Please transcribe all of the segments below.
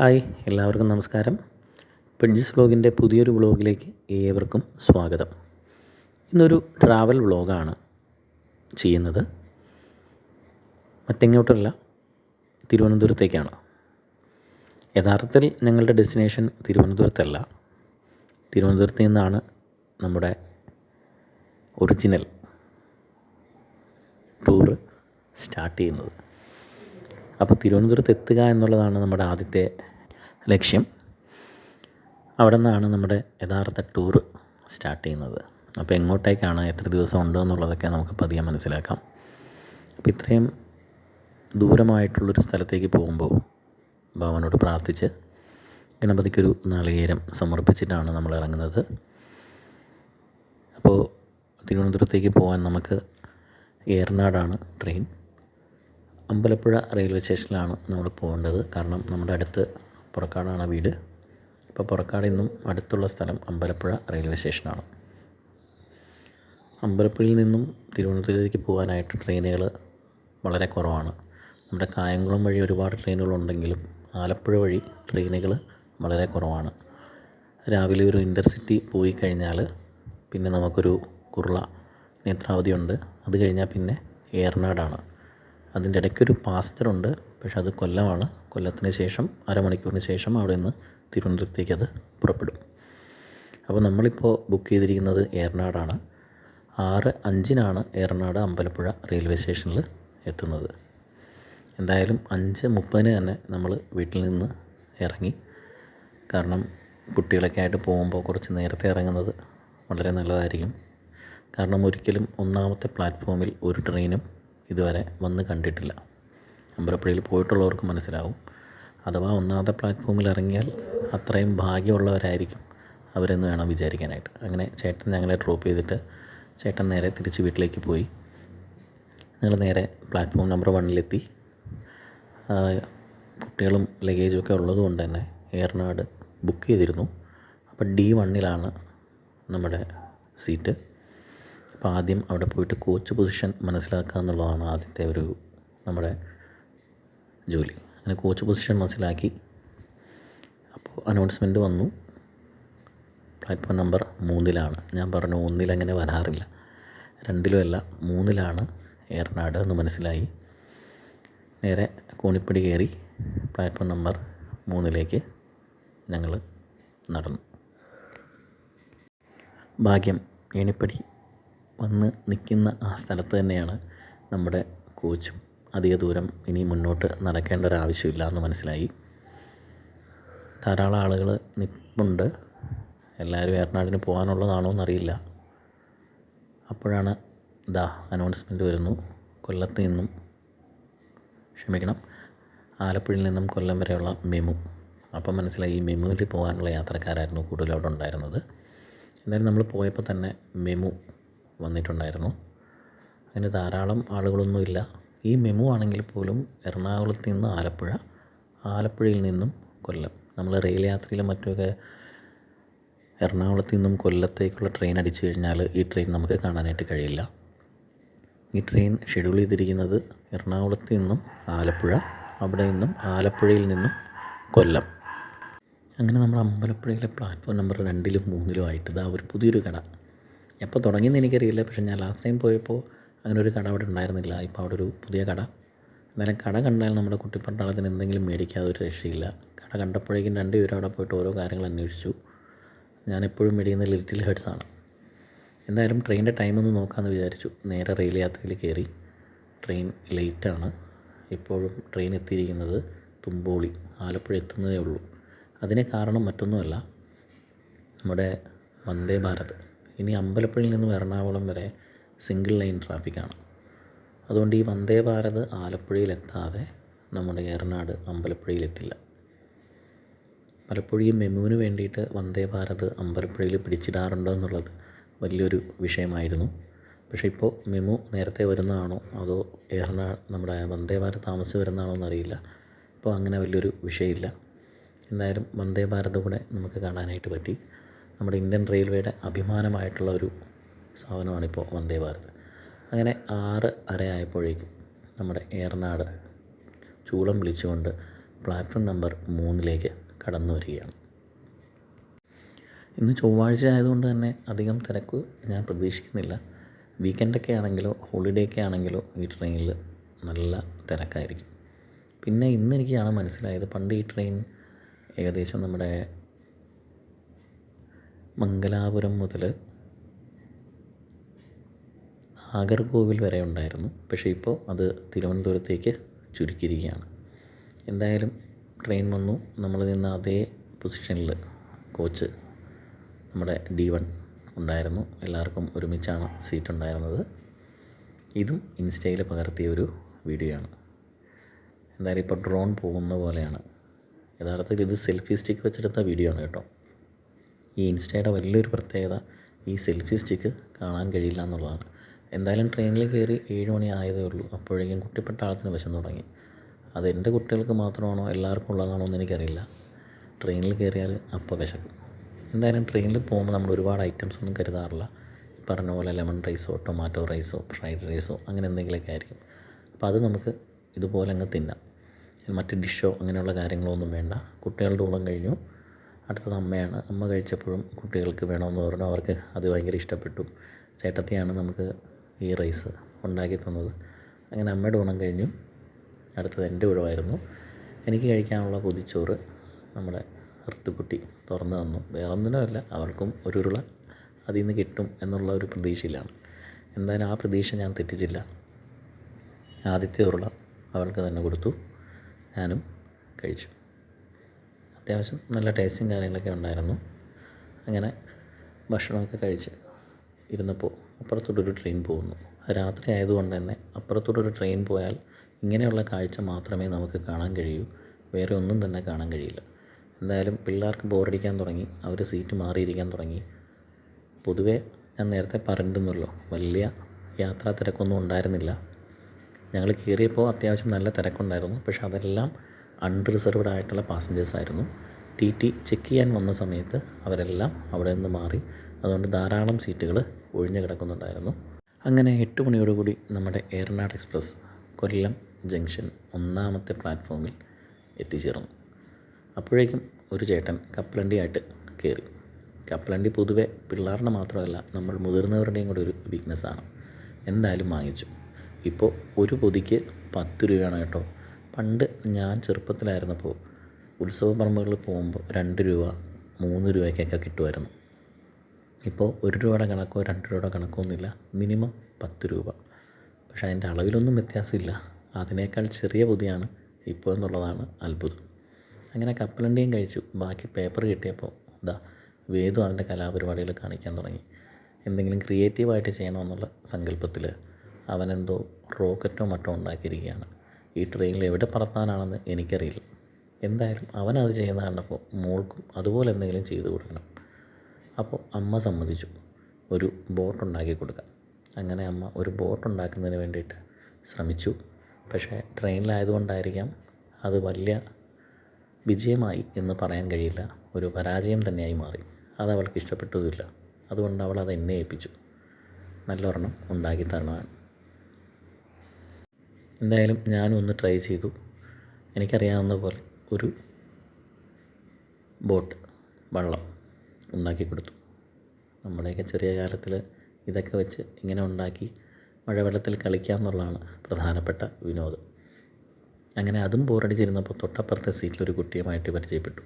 Hi എല്ലാവർക്കും നമസ്കാരം. പെഡ്ജിസ് വ്ളോഗിന്റെ പുതിയൊരു വ്ളോഗിലേക്ക് ഏവർക്കും സ്വാഗതം. ഇന്നൊരു ട്രാവൽ വ്ളോഗാണ് ചെയ്യുന്നത്. മറ്റെങ്ങോട്ടല്ല തിരുവനന്തപുരത്തേക്കാണ്. യഥാർത്ഥത്തിൽ ഞങ്ങളുടെ ഡെസ്റ്റിനേഷൻ തിരുവനന്തപുരത്തല്ല. തിരുവനന്തപുരത്ത് നിന്നാണ് നമ്മുടെ ഒറിജിനൽ ടൂറ് സ്റ്റാർട്ട് ചെയ്യുന്നത്. അപ്പോൾ തിരുവനന്തപുരത്ത് എത്തുക എന്നുള്ളതാണ് നമ്മുടെ ആദ്യത്തെ ലക്ഷ്യം. അവിടെ നിന്നാണ് നമ്മുടെ യഥാർത്ഥ ടൂർ സ്റ്റാർട്ട് ചെയ്യുന്നത്. അപ്പോൾ എങ്ങോട്ടേക്കാണ് എത്ര ദിവസം ഉണ്ട് എന്നുള്ളതൊക്കെ നമുക്ക് പതിയെ മനസ്സിലാക്കാം. അപ്പോൾ ഇത്രയും ദൂരമായിട്ടുള്ളൊരു സ്ഥലത്തേക്ക് പോകുമ്പോൾ ഭഗവാനോട് പ്രാർത്ഥിച്ച് ഗണപതിക്കൊരു നാളികേരം സമർപ്പിച്ചിട്ടാണ് നമ്മൾ ഇറങ്ങുന്നത്. അപ്പോൾ തിരുവനന്തപുരത്തേക്ക് പോകാൻ നമുക്ക് ഏറനാടാണ് ട്രെയിൻ അമ്പലപ്പുഴ റെയിൽവേ സ്റ്റേഷനിലാണ് നമ്മൾ പോകേണ്ടത്. കാരണം നമ്മുടെ അടുത്ത് പുറക്കാടാണ് വീട്. അപ്പോൾ പുറക്കാടിൽ നിന്നും അടുത്തുള്ള സ്ഥലം അമ്പലപ്പുഴ റെയിൽവേ സ്റ്റേഷനാണ്. അമ്പലപ്പുഴയിൽ നിന്നും തിരുവനന്തപുരത്തേക്ക് പോകാനായിട്ട് ട്രെയിനുകൾ വളരെ കുറവാണ്. നമ്മുടെ കായംകുളം വഴി ഒരുപാട് ട്രെയിനുകളുണ്ടെങ്കിലും ആലപ്പുഴ വഴി ട്രെയിനുകൾ വളരെ കുറവാണ്. രാവിലെ ഒരു ഇന്റർസിറ്റി പോയി കഴിഞ്ഞാൽ പിന്നെ നമുക്കൊരു കുറള നേത്രാവതി ഉണ്ട് അത് കഴിഞ്ഞാൽ പിന്നെ ഏറനാടാണ് അതിന്റെ ഇടയ്ക്കൊരു പാസഞ്ചറുണ്ട് പക്ഷെ അത് കൊല്ലമാണ്. കൊല്ലത്തിന് ശേഷം അരമണിക്കൂറിന് ശേഷം അവിടെ നിന്ന് തിരുവനന്തപുരത്തേക്ക് അത് പുറപ്പെടും. അപ്പോൾ നമ്മളിപ്പോൾ ബുക്ക് ചെയ്തിരിക്കുന്നത് ഏറനാടാണ്. ആറ് അഞ്ചിനാണ് ഏറനാട് അമ്പലപ്പുഴ റെയിൽവേ സ്റ്റേഷനിൽ എത്തുന്നത്. എന്തായാലും അഞ്ച് മുപ്പതിന് തന്നെ നമ്മൾ വീട്ടിൽ നിന്ന് ഇറങ്ങി കാരണം കുട്ടികളൊക്കെ ആയിട്ട് പോകുമ്പോൾ കുറച്ച് നേരത്തെ ഇറങ്ങുന്നത് വളരെ നല്ലതായിരിക്കും. കാരണം ഒരിക്കലും ഒന്നാമത്തെ പ്ലാറ്റ്ഫോമിൽ ഒരു ട്രെയിനും ഇതുവരെ വന്ന് കണ്ടിട്ടില്ല. അമ്പലപ്പുഴയിൽ പോയിട്ടുള്ളവർക്ക് മനസ്സിലാവും. അഥവാ ഒന്നാമത്തെ പ്ലാറ്റ്ഫോമിൽ ഇറങ്ങിയാൽ അത്രയും ഭാഗ്യമുള്ളവരായിരിക്കും അവരെന്ന് വേണം വിചാരിക്കാനായിട്ട്. അങ്ങനെ ചേട്ടൻ ഞങ്ങളെ ഡ്രോപ്പ് ചെയ്തിട്ട് ചേട്ടൻ നേരെ തിരിച്ച് വീട്ടിലേക്ക് പോയി. ഞങ്ങൾ നേരെ പ്ലാറ്റ്ഫോം നമ്പർ വണ്ണിലെത്തി കുട്ടികളും ലഗേജും ഒക്കെ ഉള്ളത് കൊണ്ട് തന്നെ ഏറനാട് ബുക്ക് ചെയ്തിരുന്നു. അപ്പോൾ ഡി വണ്ണിലാണ് നമ്മുടെ സീറ്റ് അപ്പോൾ ആദ്യം അവിടെ പോയിട്ട് കോച്ച് പൊസിഷൻ മനസ്സിലാക്കുക എന്നുള്ളതാണ് ആദ്യത്തെ ഒരു നമ്മുടെ ജോലി. അങ്ങനെ കോച്ച് പൊസിഷൻ മനസ്സിലാക്കി. അപ്പോൾ അനൗൺസ്മെന്റ് വന്നു. പ്ലാറ്റ്ഫോം നമ്പർ മൂന്നിലാണ്. ഞാൻ പറഞ്ഞു ഒന്നിലങ്ങനെ വരാറില്ല. രണ്ടിലും അല്ല മൂന്നിലാണ് ഏറനാട് എന്ന് മനസ്സിലായി. നേരെ കോണിപ്പടി കയറി പ്ലാറ്റ്ഫോം നമ്പർ മൂന്നിലേക്ക് ഞങ്ങൾ നടന്നു. ഭാഗ്യം ഏണിപ്പടി വന്ന് നിൽക്കുന്ന ആ സ്ഥലത്ത് തന്നെയാണ് നമ്മുടെ കോച്ചും അധിക ദൂരം ഇനി മുന്നോട്ട് നടക്കേണ്ട ഒരു ആവശ്യമില്ല എന്ന് മനസ്സിലായി. ധാരാളം ആളുകൾ നിൽപ്പുണ്ട് എല്ലാവരും ഏറനാടിന് പോകാനുള്ളതാണോ എന്നറിയില്ല. അപ്പോഴാണ് ദാ അനൗൺസ്മെന്റ് വരുന്നു. കൊല്ലത്ത് നിന്നും ക്ഷമിക്കണം ആലപ്പുഴയിൽ നിന്നും കൊല്ലം വരെയുള്ള മെമു. അപ്പം മനസ്സിലായി ഈ മെമുവിൽ പോകാനുള്ള യാത്രക്കാരായിരുന്നു കൂടുതൽ അവിടെ ഉണ്ടായിരുന്നത്. എന്തായാലും നമ്മൾ പോയപ്പോൾ തന്നെ മെമു വന്നിട്ടുണ്ടായിരുന്നു. അതിന് ധാരാളം ആളുകളൊന്നുമില്ല. ഈ മെമു ആണെങ്കിൽ പോലും എറണാകുളത്ത് നിന്ന് ആലപ്പുഴ ആലപ്പുഴയിൽ നിന്നും കൊല്ലം. നമ്മൾ റെയിൽ യാത്രയിലും മറ്റുമൊക്കെ എറണാകുളത്ത് നിന്നും കൊല്ലത്തേക്കുള്ള ട്രെയിൻ അടിച്ചു കഴിഞ്ഞാൽ ഈ ട്രെയിൻ നമുക്ക് കാണാനായിട്ട് കഴിയില്ല. ഈ ട്രെയിൻ ഷെഡ്യൂൾ ചെയ്തിരിക്കുന്നത് എറണാകുളത്ത് നിന്നും ആലപ്പുഴ അവിടെ നിന്നും ആലപ്പുഴയിൽ നിന്നും കൊല്ലം. അങ്ങനെ നമ്മൾ അമ്പലപ്പുഴയിലെ പ്ലാറ്റ്ഫോം നമ്പർ രണ്ടിലും മൂന്നിലും ആയിട്ട് ഇതാ ഒരു പുതിയൊരു കട. എപ്പോൾ തുടങ്ങിയെന്ന് എനിക്കറിയില്ല. പക്ഷേ ഞാൻ ലാസ്റ്റ് ടൈം പോയപ്പോൾ അങ്ങനെ ഒരു കട അവിടെ ഉണ്ടായിരുന്നില്ല. ഇപ്പോൾ അവിടെ ഒരു പുതിയ കട. എന്നാലും കട കണ്ടാൽ നമ്മുടെ കുട്ടിപ്പട്ടാളത്തിന് എന്തെങ്കിലും മേടിക്കാതെ ഒരു രക്ഷയില്ല. കട കണ്ടപ്പോഴേക്കും രണ്ട് രണ്ടുപേരും അവിടെ പോയിട്ട് ഓരോ കാര്യങ്ങൾ അന്വേഷിച്ചു. ഞാനെപ്പോഴും മേടിക്കുന്ന ലിറ്റിൽ ഹേർട്സ് ആണ്. എന്തായാലും ട്രെയിനിന്റെ ടൈം ഒന്ന് നോക്കാമെന്ന് വിചാരിച്ചു. നേരെ റെയിൽ യാത്രയിൽ കയറി. ട്രെയിൻ ലേറ്റാണ് ഇപ്പോഴും ട്രെയിൻ എത്തിയിരിക്കുന്നത് തുമ്പോളി. ആലപ്പുഴ എത്തുന്നതേ ഉള്ളൂ. അതിന് കാരണം മറ്റൊന്നുമല്ല. നമ്മുടെ വന്ദേ ഭാരത്. ഇനി അമ്പലപ്പുഴയിൽ നിന്നും എറണാകുളം വരെ സിംഗിൾ ലൈൻ ട്രാഫിക്കാണ്. അതുകൊണ്ട് ഈ വന്ദേ ഭാരത് ആലപ്പുഴയിലെത്താതെ നമ്മുടെ ഏറനാട് അമ്പലപ്പുഴയിലെത്തില്ല. പലപ്പോഴും ഈ മെമുവിന് വേണ്ടിയിട്ട് വന്ദേ ഭാരത് അമ്പലപ്പുഴയിൽ പിടിച്ചിടാറുണ്ടോ എന്നുള്ളത് വലിയൊരു വിഷയമായിരുന്നു. പക്ഷേ ഇപ്പോൾ മെമു നേരത്തെ വരുന്നതാണോ അതോ ഏറനാ നമ്മുടെ വന്ദേ ഭാരത് താമസിച്ച് വരുന്നതാണോ എന്നറിയില്ല. ഇപ്പോൾ അങ്ങനെ വലിയൊരു വിഷയമില്ല. എന്തായാലും വന്ദേ ഭാരത് കൂടെ നമുക്ക് കാണാനായിട്ട് പറ്റി. നമ്മുടെ ഇന്ത്യൻ റെയിൽവേയുടെ അഭിമാനമായിട്ടുള്ള ഒരു സാധനമാണിപ്പോൾ വന്ദേ ഭാരത്. അങ്ങനെ ആറ് അര ആയപ്പോഴേക്കും നമ്മുടെ ഏറനാട് ചൂളം വിളിച്ചുകൊണ്ട് പ്ലാറ്റ്ഫോം നമ്പർ മൂന്നിലേക്ക് കടന്നു വരികയാണ്. ഇന്ന് ചൊവ്വാഴ്ച ആയതുകൊണ്ട് തന്നെ അധികം തിരക്ക് ഞാൻ പ്രതീക്ഷിക്കുന്നില്ല. വീക്കെൻഡൊക്കെ ആണെങ്കിലോ ഹോളിഡേ ഒക്കെ ആണെങ്കിലോ ഈ ട്രെയിനിൽ നല്ല തിരക്കായിരിക്കും. പിന്നെ ഇന്ന് എനിക്കാണ് മനസ്സിലായത് പണ്ട് ഈ ട്രെയിൻ ഏകദേശം നമ്മുടെ മംഗലാപുരം മുതൽ നാഗർകോവിൽ വരെ ഉണ്ടായിരുന്നു. പക്ഷേ ഇപ്പോൾ അത് തിരുവനന്തപുരത്തേക്ക് ചുരുക്കിയിരിക്കുകയാണ്. എന്തായാലും ട്രെയിൻ വന്നു. നമ്മൾ നിന്ന അതേ പൊസിഷനിൽ കോച്ച് നമ്മുടെ ഡി വൺ ഉണ്ടായിരുന്നു. എല്ലാവർക്കും ഒരുമിച്ചാണ് സീറ്റ് ഉണ്ടായിരുന്നത്. ഇതും ഇൻസ്റ്റയിൽ പകർത്തിയ ഒരു വീഡിയോ ആണ്. എന്തായാലും ഇപ്പോൾ ഡ്രോൺ പോകുന്ന പോലെയാണ്. യഥാർത്ഥത്തിൽ ഇത് സെൽഫി സ്റ്റിക്ക് വെച്ചെടുത്ത വീഡിയോ ആണ് കേട്ടോ. ഈ ഇൻസ്റ്റയുടെ വലിയൊരു പ്രത്യേകത ഈ സെൽഫി സ്റ്റിക്ക് കാണാൻ കഴിയില്ല എന്നുള്ളതാണ്. എന്തായാലും ട്രെയിനിൽ കയറി ഏഴ് മണി ആയതേ ഉള്ളൂ. അപ്പോഴേക്കും കുട്ടിപ്പട്ടാളത്തിന് വിശന്ന് തുടങ്ങി. അത് എന്റെ കുട്ടികൾക്ക് മാത്രമാണോ എല്ലാവർക്കും ഉള്ളതാണോ എന്ന് എനിക്കറിയില്ല. ട്രെയിനിൽ കയറിയാൽ അപ്പോൾ വിശക്കും. എന്തായാലും ട്രെയിനിൽ പോകുമ്പോൾ നമ്മൾ ഒരുപാട് ഐറ്റംസ് ഒന്നും കരുതാറില്ല. പറഞ്ഞ പോലെ ലെമൺ റൈസോ ടൊമാറ്റോ റൈസോ ഫ്രൈഡ് റൈസോ അങ്ങനെ എന്തെങ്കിലുമൊക്കെ ആയിരിക്കും. അപ്പോൾ അത് നമുക്ക് ഇതുപോലെ അങ്ങ് തിന്നാം. മറ്റ് ഡിഷോ അങ്ങനെയുള്ള കാര്യങ്ങളൊന്നും വേണ്ട. കുട്ടികളുടെ ഊണം കഴിഞ്ഞു. അടുത്തത് അമ്മയാണ്. അമ്മ കഴിച്ചപ്പോഴും കുട്ടികൾക്ക് വേണമെന്ന് പറഞ്ഞു. അവർക്ക് അത് ഭയങ്കര ഇഷ്ടപ്പെട്ടു. ചേട്ടത്തിയാണ് നമുക്ക് ഈ റൈസ് ഉണ്ടാക്കി തന്നത്. അങ്ങനെ അമ്മയുടെ ഊണം കഴിഞ്ഞു. അടുത്തത് എന്റെ ഊഴമായിരുന്നു എനിക്ക് കഴിക്കാനുള്ള പൊതിച്ചോറ് നമ്മുടെ ഹൃത്തുക്കുട്ടി തുറന്നു തന്നു. വേറെ അവർക്കും ഒരു ഉരുള അതിൽ നിന്ന് കിട്ടും എന്നുള്ള ഒരു പ്രതീക്ഷയിലാണ്. എന്തായാലും ആ പ്രതീക്ഷ ഞാൻ തെറ്റിച്ചില്ല. ആദ്യത്തെ ഉരുള അവൾക്ക് തന്നെ കൊടുത്തു. ഞാനും കഴിച്ചു. അത്യാവശ്യം നല്ല ടേസ്റ്റും കാര്യങ്ങളൊക്കെ ഉണ്ടായിരുന്നു. അങ്ങനെ ഭക്ഷണമൊക്കെ കഴിച്ച് ഇരുന്നപ്പോൾ അപ്പുറത്തോട്ടൊരു ട്രെയിൻ പോകുന്നു. രാത്രി ആയതുകൊണ്ട് തന്നെ അപ്പുറത്തോട്ടൊരു ട്രെയിൻ പോയാൽ ഇങ്ങനെയുള്ള കാഴ്ച മാത്രമേ നമുക്ക് കാണാൻ കഴിയൂ. വേറെ ഒന്നും തന്നെ കാണാൻ കഴിയില്ല. എന്തായാലും പിള്ളേർക്ക് ബോറടിക്കാൻ തുടങ്ങി. അവർ സീറ്റ് മാറിയിരിക്കാൻ തുടങ്ങി. പൊതുവേ ഞാൻ നേരത്തെ പറഞ്ഞിരുന്നല്ലോ വലിയ യാത്രാ തിരക്കൊന്നും ഉണ്ടായിരുന്നില്ല. ഞങ്ങൾ കയറിയപ്പോൾ അത്യാവശ്യം നല്ല തിരക്കുണ്ടായിരുന്നു. പക്ഷേ അതെല്ലാം അൺറിസർവ്ഡ് ആയിട്ടുള്ള പാസഞ്ചേഴ്സ് ആയിരുന്നു. ടി ടി ചെക്ക് ചെയ്യാൻ വന്ന സമയത്ത് അവരെല്ലാം അവിടെ നിന്ന് മാറി. അതുകൊണ്ട് ധാരാളം സീറ്റുകൾ ഒഴിഞ്ഞു കിടക്കുന്നുണ്ടായിരുന്നു. അങ്ങനെ എട്ട് മണിയോടുകൂടി നമ്മുടെ ഏറനാട് എക്സ്പ്രസ് കൊല്ലം ജംഗ്ഷൻ ഒന്നാമത്തെ പ്ലാറ്റ്ഫോമിൽ എത്തിച്ചേർന്നു. അപ്പോഴേക്കും ഒരു ചേട്ടൻ കപ്പലണ്ടിയായിട്ട് കയറി. കപ്പലണ്ടി പൊതുവെ പിള്ളേരുടെ മാത്രമല്ല നമ്മൾ മുതിർന്നവരുടെയും കൂടെ ഒരു വീക്ക്നെസ്സാണ് എന്തായാലും വാങ്ങിച്ചു. ഇപ്പോൾ ഒരു പൊതിക്ക് പത്ത് രൂപയാണ് കേട്ടോ. പണ്ട് ഞാൻ ചെറുപ്പത്തിലായിരുന്നപ്പോൾ ഉത്സവ പറമ്പുകളിൽ പോകുമ്പോൾ രണ്ട് രൂപ മൂന്ന് രൂപയ്ക്കൊക്കെ കിട്ടുമായിരുന്നു. ഇപ്പോൾ ഒരു രൂപയുടെ കണക്കോ രണ്ട് രൂപയുടെ കണക്കോ ഒന്നുമില്ല. മിനിമം പത്ത് രൂപ. പക്ഷേ അതിന്റെ അളവിലൊന്നും വ്യത്യാസമില്ല. അതിനേക്കാൾ ചെറിയ പൊതിയാണ് ഇപ്പോൾ എന്നുള്ളതാണ് അത്ഭുതം. അങ്ങനെ കപ്പലണ്ടിയും കഴിച്ചു. ബാക്കി പേപ്പർ കിട്ടിയപ്പോൾ ഇതാ വേദു അവന്റെ കലാപരിപാടികൾ കാണിക്കാൻ തുടങ്ങി. എന്തെങ്കിലും ക്രിയേറ്റീവായിട്ട് ചെയ്യണമെന്നുള്ള സങ്കല്പത്തിൽ അവനെന്തോ റോക്കറ്റോ മറ്റോ ഉണ്ടാക്കിയിരിക്കുകയാണ്. ഈ ട്രെയിനിൽ എവിടെ പറത്താനാണെന്ന് എനിക്കറിയില്ല. എന്തായാലും അവനത് ചെയ്യുന്ന കണ്ടപ്പോൾ മോൾക്കും അതുപോലെ എന്തെങ്കിലും ചെയ്തു കൊടുക്കണം. അപ്പോൾ അമ്മ സമ്മതിച്ചു. ഒരു ബോട്ട് ഉണ്ടാക്കി കൊടുക്കാം. അങ്ങനെ അമ്മ ഒരു ബോട്ട് ഉണ്ടാക്കുന്നതിന് വേണ്ടിയിട്ട് ശ്രമിച്ചു. പക്ഷേ ട്രെയിനിലായതുകൊണ്ടായിരിക്കാം അത് വലിയ വിജയമായി എന്ന് പറയാൻ കഴിയില്ല. ഒരു പരാജയം തന്നെയായി മാറി. അത് അവൾക്ക് ഇഷ്ടപ്പെട്ടതുമില്ല അതുകൊണ്ട് അവൾ അത് എന്നെ ഏൽപ്പിച്ചു. നല്ലൊരെണ്ണം ഉണ്ടാക്കി തരണമാണ് എന്തായാലും ഞാനും ഒന്ന് ട്രൈ ചെയ്തു. എനിക്കറിയാവുന്ന പോലെ ഒരു ബോട്ട് വള്ളം ഉണ്ടാക്കി കൊടുത്തു. നമ്മുടെയൊക്കെ ചെറിയ കാലത്തിൽ ഇതൊക്കെ വെച്ച് ഇങ്ങനെ ഉണ്ടാക്കി മഴവെള്ളത്തിൽ കളിക്കുക എന്നുള്ളതാണ് പ്രധാനപ്പെട്ട വിനോദം. അങ്ങനെ അതും ബോറടിച്ചിരുന്നപ്പോൾ തൊട്ടപ്പുറത്തെ സീറ്റിൽ ഒരു കുട്ടിയുമായിട്ട് പരിചയപ്പെട്ടു.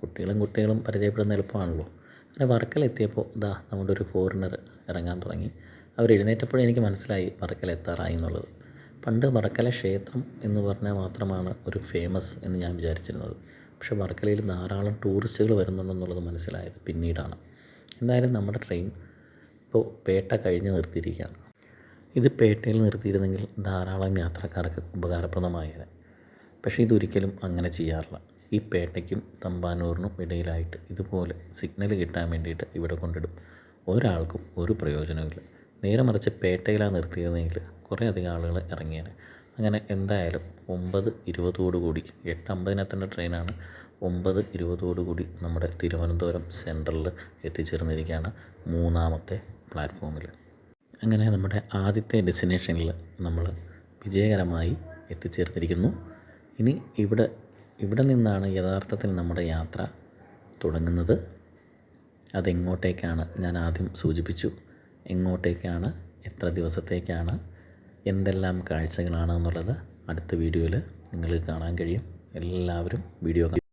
കുട്ടികളും കുട്ടികളും പരിചയപ്പെടുന്ന എളുപ്പമാണല്ലോ. അങ്ങനെ വർക്കലെത്തിയപ്പോൾ ദാ നമ്മുടെ ഒരു ഫോറിനർ ഇറങ്ങാൻ തുടങ്ങി. അവർ എഴുന്നേറ്റപ്പോഴേ എനിക്ക് മനസ്സിലായി വർക്കല എത്താറായി എന്നുള്ളത്. പണ്ട് വർക്കല ക്ഷേത്രം എന്ന് പറഞ്ഞാൽ മാത്രമാണ് ഒരു ഫേമസ് എന്ന് ഞാൻ വിചാരിച്ചിരുന്നത്. പക്ഷേ വർക്കലയിൽ ധാരാളം ടൂറിസ്റ്റുകൾ വരുന്നുണ്ടെന്നുള്ളത് മനസ്സിലായത് പിന്നീടാണ്. എന്തായാലും നമ്മുടെ ട്രെയിൻ ഇപ്പോൾ പേട്ട കഴിഞ്ഞ് നിർത്തിയിരിക്കുകയാണ്. ഇത് പേട്ടയിൽ നിർത്തിയിരുന്നെങ്കിൽ ധാരാളം യാത്രക്കാർക്ക് ഉപകാരപ്രദമായേനെ. പക്ഷേ ഇതൊരിക്കലും അങ്ങനെ ചെയ്യാറില്ല. ഈ പേട്ടയ്ക്കും തമ്പാനൂറിനും ഇടയിലായിട്ട് ഇതുപോലെ സിഗ്നൽ കിട്ടാൻ വേണ്ടിയിട്ട് ഇവിടെ കൊണ്ടിടും. ഒരാൾക്കും ഒരു പ്രയോജനമില്ല നേരെ മറിച്ച് പേട്ടയിലാണ് നിർത്തിയതെങ്കിൽ കുറേ അധികം ആളുകൾ ഇറങ്ങിയേനെ. അങ്ങനെ എന്തായാലും ഒമ്പത് ഇരുപതോടുകൂടി എട്ട് അമ്പതിനെത്തേണ്ട ട്രെയിനാണ്. ഒമ്പത് ഇരുപതോടുകൂടി നമ്മുടെ തിരുവനന്തപുരം സെൻട്രലിൽ എത്തിച്ചേർന്നിരിക്കുകയാണ് മൂന്നാമത്തെ പ്ലാറ്റ്ഫോമിൽ. അങ്ങനെ നമ്മുടെ ആദ്യത്തെ ഡെസ്റ്റിനേഷനിൽ നമ്മൾ വിജയകരമായി എത്തിച്ചേർന്നിരിക്കുന്നു ഇനി ഇവിടെ ഇവിടെ നിന്നാണ് യഥാർത്ഥത്തിൽ നമ്മുടെ യാത്ര തുടങ്ങുന്നത്. അതെങ്ങോട്ടേക്കാണ് ഞാൻ ആദ്യം സൂചിപ്പിച്ചു. എങ്ങോട്ടേക്കാണ്? എത്ര ദിവസത്തേക്കാണ്? എന്തെല്ലാം കാഴ്ചകളാണ് എന്നുള്ളത് അടുത്ത വീഡിയോയിൽ നിങ്ങൾക്ക് കാണാൻ കഴിയും. എല്ലാവരും വീഡിയോ